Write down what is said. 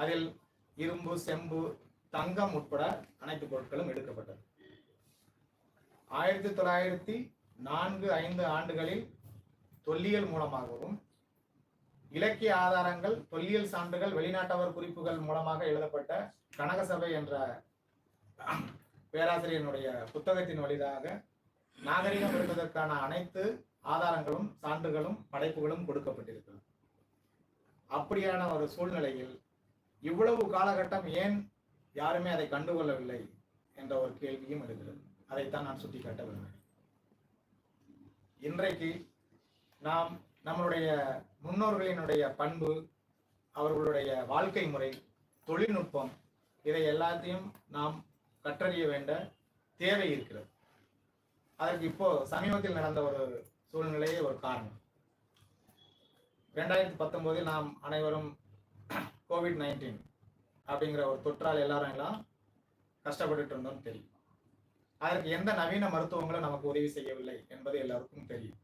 அதில் இரும்பு செம்பு தங்கம் உட்பட அனைத்து பொருட்களும் எடுக்கப்பட்டது. ஆயிரத்தி தொள்ளாயிரத்தி நான்கு ஐந்து ஆண்டுகளில் தொல்லியல் மூலமாகவும் இலக்கிய ஆதாரங்கள் தொல்லியல் சான்றுகள் வெளிநாட்டவர் குறிப்புகள் மூலமாக எழுதப்பட்ட கனகசபை என்ற பேராசிரியனுடைய புத்தகத்தின் வழியாக நாகரிகம் இருப்பதற்கான அனைத்து ஆதாரங்களும் சான்றுகளும் படைப்புகளும் கொடுக்கப்பட்டிருக்கிறது. அப்படியான ஒரு சூழ்நிலையில் இவ்வளவு காலகட்டம் ஏன் யாருமே அதை கண்டுகொள்ளவில்லை என்ற ஒரு கேள்வியும் எழுகிறது. அதைத்தான் நான் சுட்டிக்காட்ட விரும்புகிறேன். இன்றைக்கு நாம் நம்மளுடைய முன்னோர்களினுடைய பண்பு அவர்களுடைய வாழ்க்கை முறை தொழில்நுட்பம் இதை எல்லாத்தையும் நாம் கற்றறிய வேண்ட தேவை இருக்கிறது. அதற்கு இப்போ சமீபத்தில் நடந்த ஒரு சூழ்நிலையே ஒரு காரணம். ரெண்டாயிரத்தி பத்தொன்பதில் நாம் அனைவரும் கோவிட் நைன்டீன் அப்படிங்கிற ஒரு தொற்றால் எல்லாரும் எல்லாம் கஷ்டப்பட்டுட்டு இருந்தோம்னு தெரியும். அதற்கு எந்த நவீன மருத்துவங்களும் நமக்கு உதவி செய்யவில்லை என்பது எல்லாருக்கும் தெரியும்.